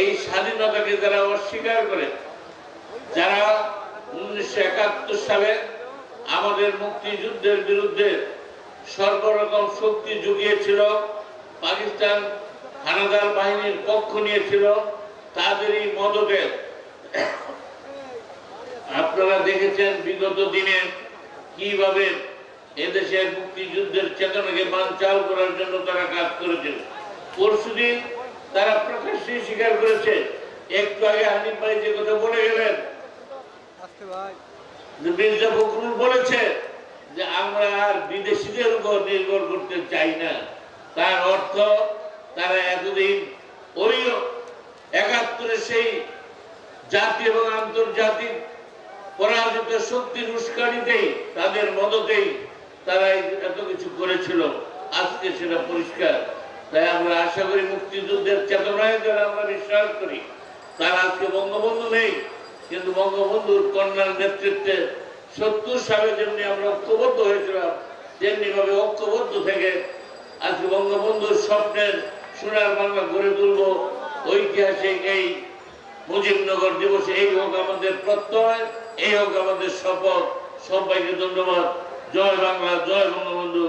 এই স্বাধীনতাকে যারা অস্বীকার করে, যারা উনিশশো একাত্তর সালে আমাদের মুক্তিযুদ্ধের বিরুদ্ধে সর্বরকম শক্তি জুগিয়েছিল, পাকিস্তান হানাদার বাহিনীর পক্ষ নিয়েছিল তাদেরই মদতে আপনারা দেখেছেন বিগত দিনে কীভাবে এদেশের মুক্তিযুদ্ধের চেতনাকে বানচাল করার জন্য তারা কাজ করেছিল। পরশুদিন তারা প্রকাশ্যে স্বীকার করেছে একটু আগে হানিফ ভাই যে কথা বলে গেলেন মির্জা ফখরুল বলেছে যে আমরা আর বিদেশিদের উপর নির্ভর করতে চাই না। তার অর্থ তারা এতদিন ওই একাত্তরে সেই জাতি এবং আন্তর্জাতিক পরাজিত শক্তির উস্কানিতেই তাদের মদতেই তারা এত কিছু করেছিল। আজকে সেটা পরিষ্কার। তাই আমরা আশা করি মুক্তিযুদ্ধের যারা আমরা বিশ্বাস করি। তারা আজকে বঙ্গবন্ধু নেই, কিন্তু বঙ্গবন্ধুর কন্যার নেতৃত্বে সত্তর সালে যেমনি আমরা ঐক্যবদ্ধ হয়েছিলাম তেমনি ভাবে ঐক্যবদ্ধ থেকে আজকে বঙ্গবন্ধুর স্বপ্নের সোনার বাংলা গড়ে তুলব। ঐতিহাসিক এই মুজিবনগর দিবসে এই হোক আমাদের প্রত্যয়, এই হোক আমাদের শপথ। সবাইকে ধন্যবাদ। জয় বাংলা, জয় বঙ্গবন্ধু।